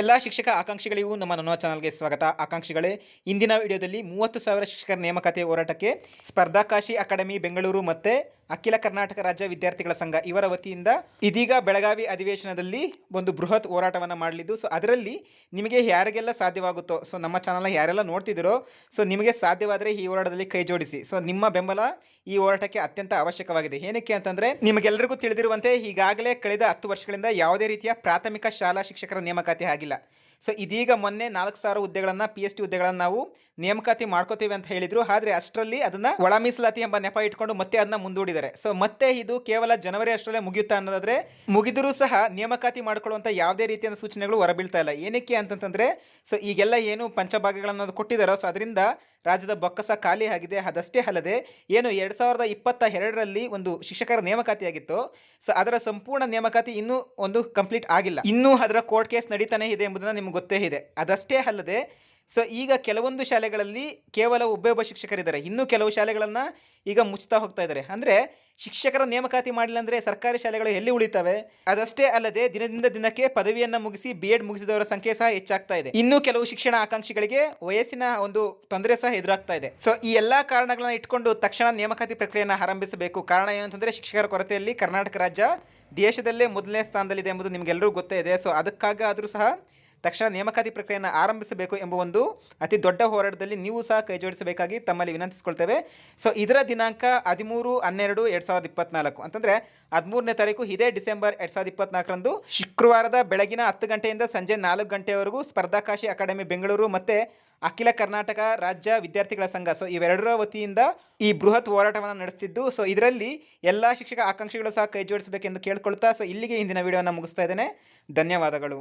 ಎಲ್ಲ ಶಿಕ್ಷಕ ಆಕಾಂಕ್ಷಿಗಳಿಗೂ ನಮ್ಮ ನನ್ನ ಚಾನಲ್ಗೆ ಸ್ವಾಗತ. ಆಕಾಂಕ್ಷಿಗಳೇ, ಇಂದಿನ ವಿಡಿಯೋದಲ್ಲಿ ಮೂವತ್ತು ಸಾವಿರ ಶಿಕ್ಷಕರ ನೇಮಕಾತಿ ಹೋರಾಟಕ್ಕೆ ಸ್ಪರ್ಧಾಕಾಶಿ ಅಕಾಡೆಮಿ ಬೆಂಗಳೂರು ಮತ್ತೆ ಅಖಿಲ ಕರ್ನಾಟಕ ರಾಜ್ಯ ವಿದ್ಯಾರ್ಥಿಗಳ ಸಂಘ ಇವರ ವತಿಯಿಂದ ಇದೀಗ ಬೆಳಗಾವಿ ಅಧಿವೇಶನದಲ್ಲಿ ಒಂದು ಬೃಹತ್ ಹೋರಾಟವನ್ನು ಮಾಡಲಿದ್ದು ಸೊ ಅದರಲ್ಲಿ ನಿಮಗೆ ಯಾರಿಗೆಲ್ಲ ಸಾಧ್ಯವಾಗುತ್ತೋ ಸೊ ನಮ್ಮ ಚಾನಲ್ನ ಯಾರೆಲ್ಲ ನೋಡ್ತಿದ್ದೀರೋ ಸೊ ನಿಮಗೆ ಸಾಧ್ಯವಾದರೆ ಈ ಹೋರಾಟದಲ್ಲಿ ಕೈ ಜೋಡಿಸಿ. ಸೊ ನಿಮ್ಮ ಬೆಂಬಲ ಈ ಹೋರಾಟಕ್ಕೆ ಅತ್ಯಂತ ಅವಶ್ಯಕವಾಗಿದೆ. ಏನಕ್ಕೆ ಅಂತಂದರೆ ನಿಮಗೆಲ್ಲರಿಗೂ ತಿಳಿದಿರುವಂತೆ ಈಗಾಗಲೇ ಕಳೆದ ಹತ್ತು ವರ್ಷಗಳಿಂದ ಯಾವುದೇ ರೀತಿಯ ಪ್ರಾಥಮಿಕ ಶಾಲಾ ಶಿಕ್ಷಕರ ನೇಮಕಾತಿ ಆಗಿಲ್ಲ. ಸೊ ಇದೀಗ ಮೊನ್ನೆ ನಾಲ್ಕು ಸಾವಿರ ಹುದ್ದೆಗಳನ್ನು ಪಿ ಎಸ್ ಟಿ ಹುದ್ದೆಗಳನ್ನು ನಾವು ನೇಮಕಾತಿ ಮಾಡ್ಕೋತೀವಿ ಅಂತ ಹೇಳಿದ್ರು. ಆದರೆ ಅಷ್ಟರಲ್ಲಿ ಅದನ್ನ ಒಳ ಮೀಸಲಾತಿ ಎಂಬ ನೆಪ ಇಟ್ಕೊಂಡು ಮತ್ತೆ ಅದನ್ನ ಮುಂದೂಡಿದ್ದಾರೆ. ಸೊ ಮತ್ತೆ ಇದು ಕೇವಲ ಜನವರಿ ಅಷ್ಟರಲ್ಲೇ ಮುಗಿಯುತ್ತಾ ಅನ್ನೋದಾದ್ರೆ ಮುಗಿದರೂ ಸಹ ನೇಮಕಾತಿ ಮಾಡ್ಕೊಳ್ಳುವಂಥ ಯಾವುದೇ ರೀತಿಯ ಸೂಚನೆಗಳು ಹೊರಬೀಳ್ತಾ ಇಲ್ಲ. ಏನಕ್ಕೆ ಅಂತಂತಂದರೆ ಸೊ ಈಗೆಲ್ಲ ಏನು ಪಂಚಭಾಗಗಳನ್ನು ಕೊಟ್ಟಿದ್ದಾರೋ ಸೊ ಅದರಿಂದ ರಾಜ್ಯದ ಬೊಕ್ಕಸ ಖಾಲಿ ಆಗಿದೆ. ಅದಷ್ಟೇ ಅಲ್ಲದೆ, ಏನು ಎರಡು ಸಾವಿರದ ಇಪ್ಪತ್ತ ಎರಡರಲ್ಲಿ ಒಂದು ಶಿಕ್ಷಕರ ನೇಮಕಾತಿಯಾಗಿತ್ತು ಸೊ ಅದರ ಸಂಪೂರ್ಣ ನೇಮಕಾತಿ ಇನ್ನೂ ಒಂದು ಕಂಪ್ಲೀಟ್ ಆಗಿಲ್ಲ. ಇನ್ನೂ ಅದರ ಕೋರ್ಟ್ ಕೇಸ್ ನಡೀತಾನೆ ಇದೆ ಎಂಬುದನ್ನು ನಿಮ್ಗೆ ಗೊತ್ತೇ ಇದೆ. ಅದಷ್ಟೇ ಅಲ್ಲದೆ ಸೊ ಈಗ ಕೆಲವೊಂದು ಶಾಲೆಗಳಲ್ಲಿ ಕೇವಲ ಒಬ್ಬೊಬ್ಬ ಒಬ್ಬ ಶಿಕ್ಷಕರಿದ್ದಾರೆ. ಇನ್ನೂ ಕೆಲವು ಶಾಲೆಗಳನ್ನು ಈಗ ಮುಚ್ತಾ ಹೋಗ್ತಾ ಇದ್ದಾರೆ. ಅಂದರೆ ಶಿಕ್ಷಕರ ನೇಮಕಾತಿ ಮಾಡಿಲ್ಲ ಅಂದರೆ ಸರ್ಕಾರಿ ಶಾಲೆಗಳು ಎಲ್ಲಿ ಉಳಿತವೆ? ಅದಷ್ಟೇ ಅಲ್ಲದೆ ದಿನದಿಂದ ದಿನಕ್ಕೆ ಪದವಿಯನ್ನು ಮುಗಿಸಿ ಬಿ ಎಡ್ ಮುಗಿಸಿದವರ ಸಂಖ್ಯೆ ಸಹ ಹೆಚ್ಚಾಗ್ತಾ ಇದೆ. ಇನ್ನೂ ಕೆಲವು ಶಿಕ್ಷಣ ಆಕಾಂಕ್ಷಿಗಳಿಗೆ ವಯಸ್ಸಿನ ಒಂದು ತೊಂದರೆ ಸಹ ಎದುರಾಗ್ತಾ ಇದೆ. ಸೊ ಈ ಎಲ್ಲ ಕಾರಣಗಳನ್ನ ಇಟ್ಕೊಂಡು ತಕ್ಷಣ ನೇಮಕಾತಿ ಪ್ರಕ್ರಿಯೆಯನ್ನು ಆರಂಭಿಸಬೇಕು. ಕಾರಣ ಏನಂತಂದರೆ ಶಿಕ್ಷಕರ ಕೊರತೆಯಲ್ಲಿ ಕರ್ನಾಟಕ ರಾಜ್ಯ ದೇಶದಲ್ಲೇ ಮೊದಲನೇ ಸ್ಥಾನದಲ್ಲಿದೆ ಎಂಬುದು ನಿಮಗೆಲ್ಲರೂ ಗೊತ್ತೇ ಇದೆ. ಸೊ ಅದಕ್ಕಾಗಾದರೂ ಸಹ ತಕ್ಷಣ ನೇಮಕಾತಿ ಪ್ರಕ್ರಿಯೆಯನ್ನು ಆರಂಭಿಸಬೇಕು ಎಂಬ ಒಂದು ಅತಿ ದೊಡ್ಡ ಹೋರಾಟದಲ್ಲಿ ನೀವು ಸಹ ಕೈಜೋಡಿಸಬೇಕಾಗಿ ತಮ್ಮಲ್ಲಿ ವಿನಂತಿಸಿಕೊಳ್ತೇವೆ. ಸೊ ಇದರ ದಿನಾಂಕ ಹದಿಮೂರು, ಹನ್ನೆರಡು, ಎರಡು ಸಾವಿರದ ಇಪ್ಪತ್ನಾಲ್ಕು. ಅಂತಂದರೆ ಹದಿಮೂರನೇ ತಾರೀಕು ಇದೇ ಡಿಸೆಂಬರ್ ಎರಡು ಸಾವಿರದ ಇಪ್ಪತ್ನಾಲ್ಕರಂದು ಶುಕ್ರವಾರದ ಬೆಳಗಿನ ಹತ್ತು ಗಂಟೆಯಿಂದ ಸಂಜೆ ನಾಲ್ಕು ಗಂಟೆವರೆಗೂ ಸ್ಪರ್ಧಾಕಾಶಿ ಅಕಾಡೆಮಿ ಬೆಂಗಳೂರು ಮತ್ತು ಅಖಿಲ ಕರ್ನಾಟಕ ರಾಜ್ಯ ವಿದ್ಯಾರ್ಥಿಗಳ ಸಂಘ. ಸೊ ಇವೆರಡರ ವತಿಯಿಂದ ಈ ಬೃಹತ್ ಹೋರಾಟವನ್ನು ನಡೆಸ್ತಿದ್ದು. ಸೊ ಇದರಲ್ಲಿ ಎಲ್ಲ ಶಿಕ್ಷಕ ಆಕಾಂಕ್ಷಿಗಳು ಸಹ ಕೈ ಜೋಡಿಸಬೇಕೆಂದು ಕೇಳ್ಕೊಳ್ತಾ. ಸೊ ಇಲ್ಲಿಗೆ ಇಂದಿನ ವಿಡಿಯೋನ ಮುಗಿಸ್ತಾ ಇದ್ದೇನೆ. ಧನ್ಯವಾದಗಳು.